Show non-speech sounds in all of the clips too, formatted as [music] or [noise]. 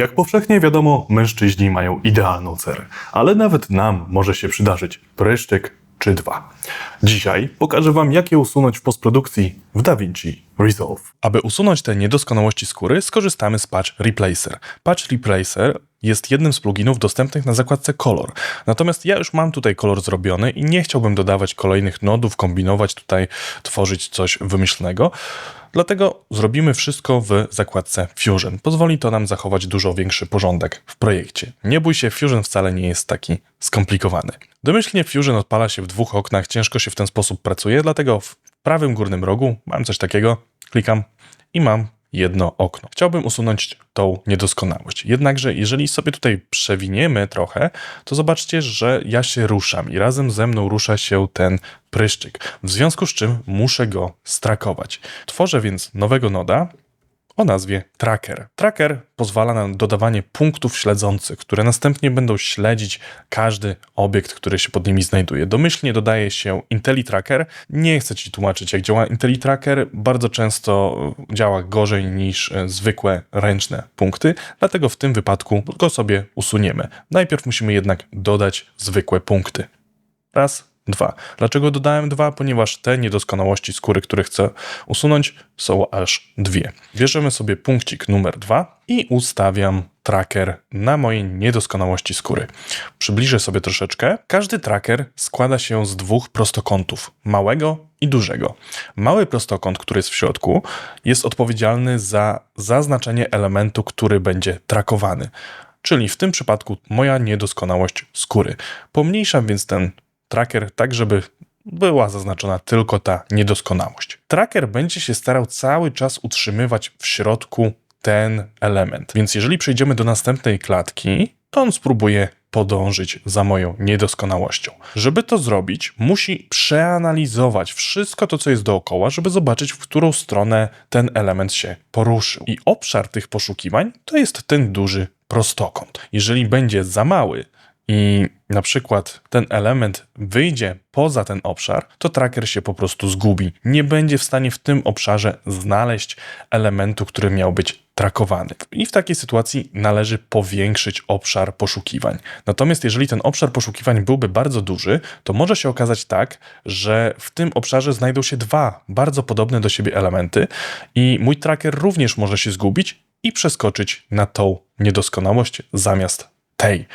Jak powszechnie wiadomo, mężczyźni mają idealną cerę, ale nawet nam może się przydarzyć pryszczyk czy dwa. Dzisiaj pokażę Wam, jak je usunąć w postprodukcji w DaVinci Resolve. Aby usunąć te niedoskonałości skóry, skorzystamy z Patch Replacer. Patch Replacer jest jednym z pluginów dostępnych na zakładce Color. Natomiast ja już mam tutaj kolor zrobiony i nie chciałbym dodawać kolejnych nodów, kombinować tutaj, tworzyć coś wymyślnego. Dlatego zrobimy wszystko w zakładce Fusion. Pozwoli to nam zachować dużo większy porządek w projekcie. Nie bój się, Fusion wcale nie jest taki skomplikowany. Domyślnie Fusion odpala się w dwóch oknach, ciężko się w ten sposób pracuje, dlatego w prawym górnym rogu mam coś takiego, klikam i mam jedno okno. Chciałbym usunąć tą niedoskonałość. Jednakże, jeżeli sobie tutaj przewiniemy trochę, to zobaczcie, że ja się ruszam i razem ze mną rusza się ten pryszczyk. W związku z czym muszę go strakować. Tworzę więc nowego noda, o nazwie Tracker. Tracker pozwala na dodawanie punktów śledzących, które następnie będą śledzić każdy obiekt, który się pod nimi znajduje. Domyślnie dodaje się IntelliTracker. Nie chcę Ci tłumaczyć, jak działa IntelliTracker. Bardzo często działa gorzej niż e, zwykłe ręczne punkty, dlatego w tym wypadku go sobie usuniemy. Najpierw musimy jednak dodać zwykłe punkty. Raz, dwa. Dlaczego dodałem dwa? Ponieważ te niedoskonałości skóry, które chcę usunąć, są aż dwie. Bierzemy sobie punkcik numer dwa i ustawiam tracker na mojej niedoskonałości skóry. Przybliżę sobie troszeczkę. Każdy tracker składa się z dwóch prostokątów, małego i dużego. Mały prostokąt, który jest w środku, jest odpowiedzialny za zaznaczenie elementu, który będzie trakowany. Czyli w tym przypadku moja niedoskonałość skóry. Pomniejszam więc ten tracker tak, żeby była zaznaczona tylko ta niedoskonałość. Tracker będzie się starał cały czas utrzymywać w środku ten element. Więc jeżeli przejdziemy do następnej klatki, to on spróbuje podążyć za moją niedoskonałością. Żeby to zrobić, musi przeanalizować wszystko to, co jest dookoła, żeby zobaczyć, w którą stronę ten element się poruszył. I obszar tych poszukiwań to jest ten duży prostokąt. Jeżeli będzie za mały, i na przykład ten element wyjdzie poza ten obszar, to tracker się po prostu zgubi. Nie będzie w stanie w tym obszarze znaleźć elementu, który miał być trakowany. I w takiej sytuacji należy powiększyć obszar poszukiwań. Natomiast jeżeli ten obszar poszukiwań byłby bardzo duży, to może się okazać tak, że w tym obszarze znajdą się dwa bardzo podobne do siebie elementy i mój tracker również może się zgubić i przeskoczyć na tą niedoskonałość zamiast tej.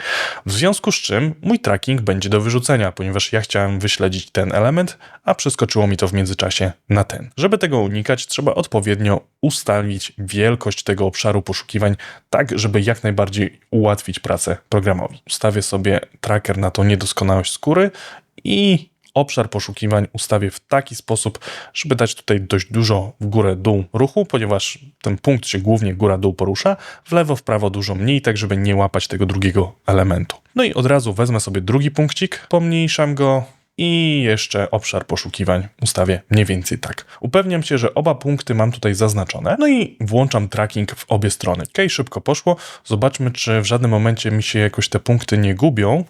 W związku z czym mój tracking będzie do wyrzucenia, ponieważ ja chciałem wyśledzić ten element, a przeskoczyło mi to w międzyczasie na ten. Żeby tego unikać, trzeba odpowiednio ustalić wielkość tego obszaru poszukiwań, tak żeby jak najbardziej ułatwić pracę programowi. Ustawię sobie tracker na tą niedoskonałość skóry i obszar poszukiwań ustawię w taki sposób, żeby dać tutaj dość dużo w górę dół ruchu, ponieważ ten punkt się głównie góra-dół porusza, w lewo, w prawo dużo mniej, tak żeby nie łapać tego drugiego elementu. No i od razu wezmę sobie drugi punkcik, pomniejszam go, i jeszcze obszar poszukiwań ustawię mniej więcej tak. Upewniam się, że oba punkty mam tutaj zaznaczone, no i włączam tracking w obie strony. Ok, szybko poszło. Zobaczmy, czy w żadnym momencie mi się jakoś te punkty nie gubią.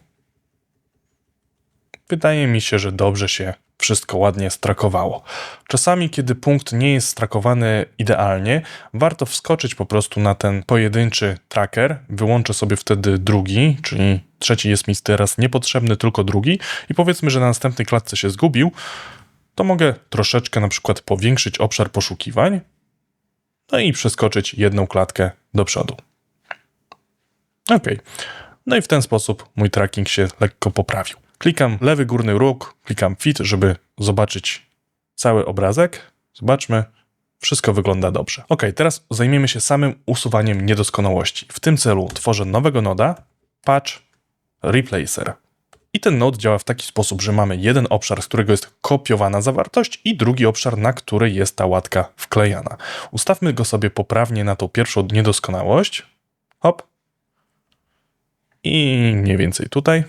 Wydaje mi się, że dobrze się wszystko ładnie strakowało. Czasami, kiedy punkt nie jest strakowany idealnie, warto wskoczyć po prostu na ten pojedynczy tracker. Wyłączę sobie wtedy drugi, czyli trzeci jest mi teraz niepotrzebny, tylko drugi. I powiedzmy, że na następnej klatce się zgubił, to mogę troszeczkę na przykład powiększyć obszar poszukiwań, no i przeskoczyć jedną klatkę do przodu. Ok. No i w ten sposób mój tracking się lekko poprawił. Klikam lewy górny róg, klikam fit, żeby zobaczyć cały obrazek. Zobaczmy, wszystko wygląda dobrze. Ok, teraz zajmiemy się samym usuwaniem niedoskonałości. W tym celu tworzę nowego noda, patch replacer. I ten node działa w taki sposób, że mamy jeden obszar, z którego jest kopiowana zawartość i drugi obszar, na który jest ta łatka wklejana. Ustawmy go sobie poprawnie na tą pierwszą niedoskonałość. Hop. I mniej więcej tutaj.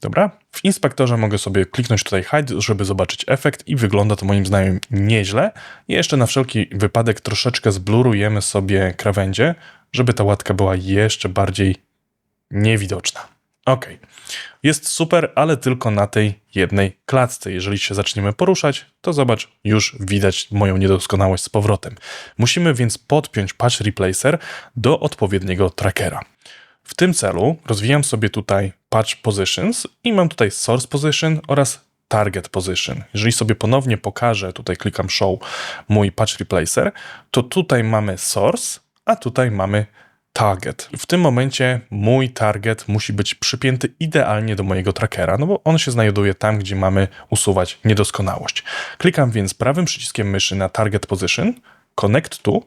Dobra. W inspektorze mogę sobie kliknąć tutaj hide, żeby zobaczyć efekt i wygląda to moim zdaniem nieźle. I jeszcze na wszelki wypadek troszeczkę zblurujemy sobie krawędzie, żeby ta łatka była jeszcze bardziej niewidoczna. Ok. Jest super, ale tylko na tej jednej klatce. Jeżeli się zaczniemy poruszać, to zobacz, już widać moją niedoskonałość z powrotem. Musimy więc podpiąć Patch Replacer do odpowiedniego trackera. W tym celu rozwijam sobie tutaj Patch Positions i mam tutaj Source Position oraz Target Position. Jeżeli sobie ponownie pokażę, tutaj klikam Show mój Patch Replacer, to tutaj mamy Source, a tutaj mamy target. W tym momencie mój target musi być przypięty idealnie do mojego trackera, no bo on się znajduje tam, gdzie mamy usuwać niedoskonałość. Klikam więc prawym przyciskiem myszy na target position, connect to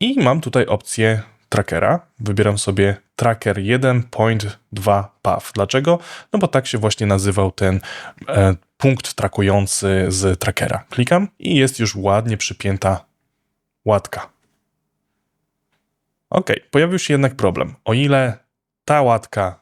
i mam tutaj opcję trackera. Wybieram sobie tracker 1.2 path. Dlaczego? No bo tak się właśnie nazywał ten e, punkt trakujący z trackera. Klikam i jest już ładnie przypięta łatka. Ok, pojawił się jednak problem. O ile ta łatka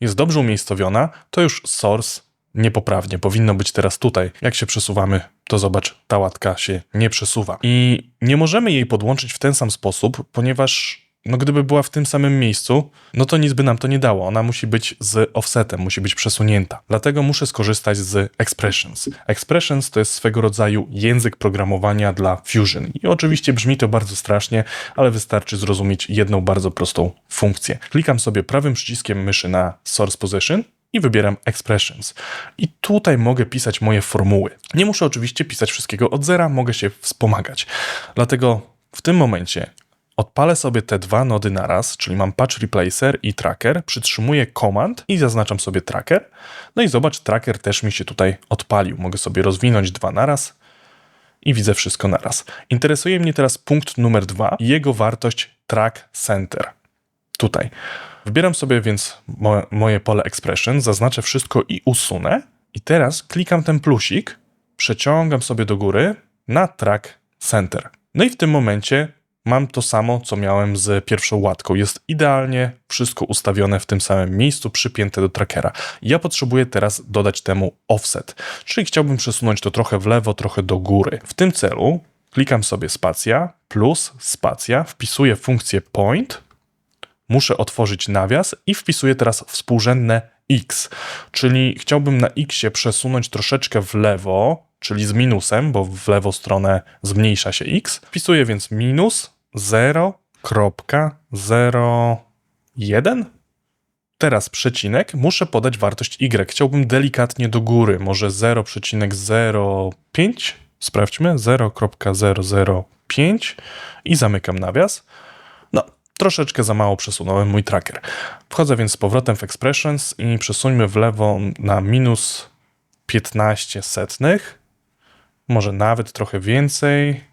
jest dobrze umiejscowiona, to już source niepoprawnie. Powinno być teraz tutaj. Jak się przesuwamy, to zobacz, ta łatka się nie przesuwa. I nie możemy jej podłączyć w ten sam sposób, ponieważ no gdyby była w tym samym miejscu, no to nic by nam to nie dało. Ona musi być z offsetem, musi być przesunięta. Dlatego muszę skorzystać z Expressions. Expressions to jest swego rodzaju język programowania dla Fusion. I oczywiście brzmi to bardzo strasznie, ale wystarczy zrozumieć jedną bardzo prostą funkcję. Klikam sobie prawym przyciskiem myszy na Source Position i wybieram Expressions. I tutaj mogę pisać moje formuły. Nie muszę oczywiście pisać wszystkiego od zera, mogę się wspomagać. Dlatego w tym momencie Odpalę sobie te dwa nody naraz, czyli mam patch replacer i tracker, przytrzymuję command i zaznaczam sobie tracker. No i zobacz, tracker też mi się tutaj odpalił. Mogę sobie rozwinąć dwa naraz i widzę wszystko naraz. Interesuje mnie teraz punkt numer dwa jego wartość track center. Tutaj. Wybieram sobie więc mo moje pole expression, zaznaczę wszystko i usunę. I teraz klikam ten plusik, przeciągam sobie do góry na track center. No i w tym momencie mam to samo, co miałem z pierwszą łatką. Jest idealnie wszystko ustawione w tym samym miejscu, przypięte do trackera. Ja potrzebuję teraz dodać temu offset, czyli chciałbym przesunąć to trochę w lewo, trochę do góry. W tym celu klikam sobie spacja plus spacja, wpisuję funkcję point, muszę otworzyć nawias i wpisuję teraz współrzędne x, czyli chciałbym na x przesunąć troszeczkę w lewo, czyli z minusem, bo w lewą stronę zmniejsza się x. Wpisuję więc minus 0.01. Teraz przecinek, muszę podać wartość y. Chciałbym delikatnie do góry, może 0,05. Sprawdźmy, 0.005 i zamykam nawias. Troszeczkę za mało przesunąłem mój tracker. Wchodzę więc z powrotem w Expressions i przesuńmy w lewo na minus 15 setnych, może nawet trochę więcej,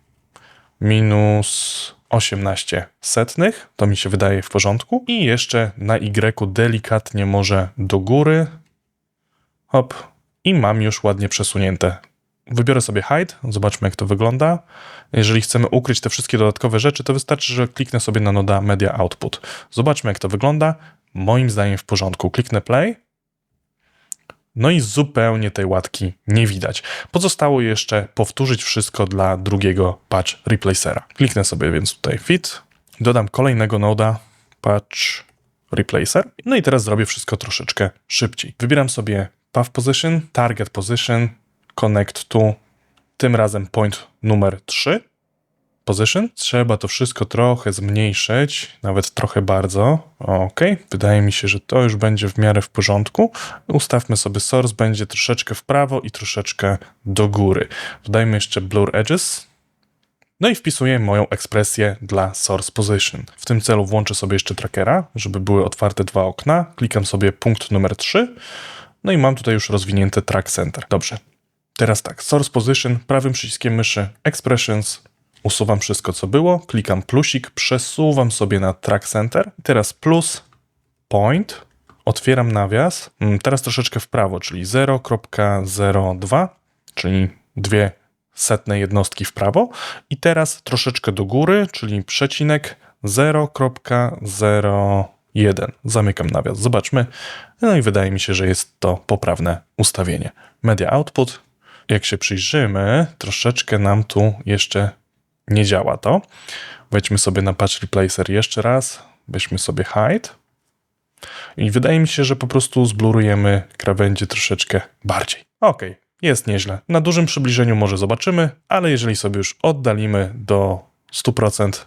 minus 18 setnych, to mi się wydaje w porządku. I jeszcze na Y delikatnie może do góry, hop, i mam już ładnie przesunięte. Wybiorę sobie hide, zobaczmy jak to wygląda. Jeżeli chcemy ukryć te wszystkie dodatkowe rzeczy, to wystarczy, że kliknę sobie na noda Media Output. Zobaczmy jak to wygląda. Moim zdaniem w porządku. Kliknę play. No i zupełnie tej łatki nie widać. Pozostało jeszcze powtórzyć wszystko dla drugiego patch replacera. Kliknę sobie więc tutaj fit, dodam kolejnego noda patch replacer. No i teraz zrobię wszystko troszeczkę szybciej. Wybieram sobie path position, target position, connect to, tym razem point numer 3 position. Trzeba to wszystko trochę zmniejszyć, nawet trochę bardzo. Ok, wydaje mi się, że to już będzie w miarę w porządku. Ustawmy sobie source, będzie troszeczkę w prawo i troszeczkę do góry. Dodajmy jeszcze blur edges. No i wpisuję moją ekspresję dla source position. W tym celu włączę sobie jeszcze trackera, żeby były otwarte dwa okna. Klikam sobie punkt numer 3. No i mam tutaj już rozwinięty track center. Dobrze. Teraz tak, source position, prawym przyciskiem myszy, expressions, usuwam wszystko, co było, klikam plusik, przesuwam sobie na track center. Teraz plus, point, otwieram nawias, mm, teraz troszeczkę w prawo, czyli 0.02, czyli dwie setne jednostki w prawo i teraz troszeczkę do góry, czyli przecinek 0.01. Zamykam nawias, zobaczmy. No i wydaje mi się, że jest to poprawne ustawienie. Media output. Jak się przyjrzymy, troszeczkę nam tu jeszcze nie działa to. Wejdźmy sobie na Patch Replacer jeszcze raz. Weźmy sobie hide. I wydaje mi się, że po prostu zblurujemy krawędzie troszeczkę bardziej. Okej, jest nieźle. Na dużym przybliżeniu może zobaczymy, ale jeżeli sobie już oddalimy do 100%,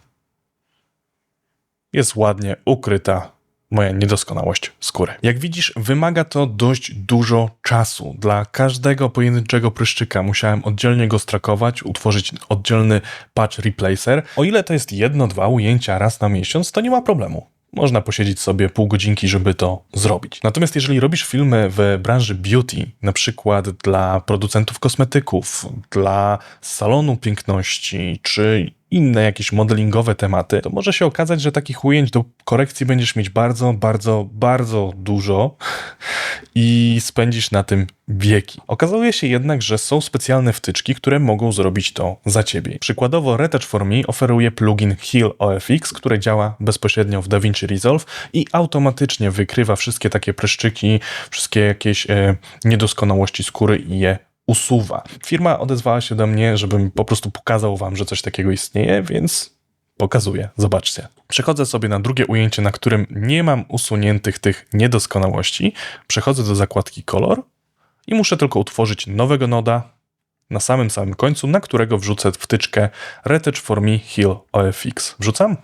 jest ładnie ukryta moja niedoskonałość skóry. Jak widzisz, wymaga to dość dużo czasu. Dla każdego pojedynczego pryszczyka musiałem oddzielnie go strakować, utworzyć oddzielny patch replacer. O ile to jest jedno, dwa ujęcia raz na miesiąc, to nie ma problemu. Można posiedzieć sobie pół godzinki, żeby to zrobić. Natomiast jeżeli robisz filmy w branży beauty, na przykład dla producentów kosmetyków, dla salonu piękności, czy inne jakieś modelingowe tematy, to może się okazać, że takich ujęć do korekcji będziesz mieć bardzo, bardzo, bardzo dużo [laughs] i spędzisz na tym wieki. Okazuje się jednak, że są specjalne wtyczki, które mogą zrobić to za ciebie. Przykładowo Retouch for Me oferuje plugin Heal OFX, który działa bezpośrednio w DaVinci Resolve i automatycznie wykrywa wszystkie takie pryszczyki, wszystkie jakieś e, niedoskonałości skóry i je usuwa. Firma odezwała się do mnie, żebym po prostu pokazał wam, że coś takiego istnieje, więc pokazuję. Zobaczcie. Przechodzę sobie na drugie ujęcie, na którym nie mam usuniętych tych niedoskonałości. Przechodzę do zakładki kolor i muszę tylko utworzyć nowego noda na samym samym końcu, na którego wrzucę wtyczkę Retouch for Me Heal OFX. Wrzucam.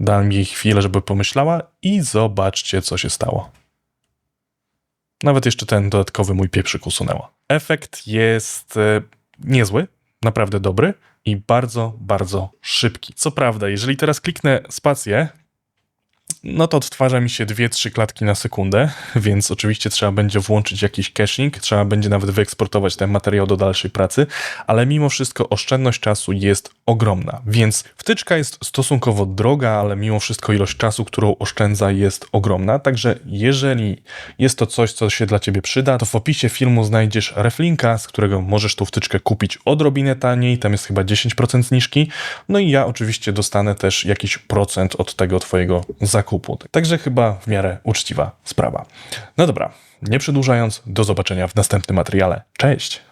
Dam jej chwilę, żeby pomyślała i zobaczcie, co się stało. Nawet jeszcze ten dodatkowy mój pieprzyk usunęło. Efekt jest e, niezły, naprawdę dobry i bardzo, bardzo szybki. Co prawda, jeżeli teraz kliknę spację, no to odtwarza mi się 2-3 klatki na sekundę, [laughs] więc oczywiście trzeba będzie włączyć jakiś caching, trzeba będzie nawet wyeksportować ten materiał do dalszej pracy, ale mimo wszystko oszczędność czasu jest ogromna, więc wtyczka jest stosunkowo droga, ale mimo wszystko ilość czasu, którą oszczędza jest ogromna, także jeżeli jest to coś, co się dla Ciebie przyda, to w opisie filmu znajdziesz reflinka, z którego możesz tą wtyczkę kupić odrobinę taniej, tam jest chyba 10% zniżki, no i ja oczywiście dostanę też jakiś procent od tego Twojego zakupu. Także chyba w miarę uczciwa sprawa. No dobra, nie przedłużając, do zobaczenia w następnym materiale. Cześć!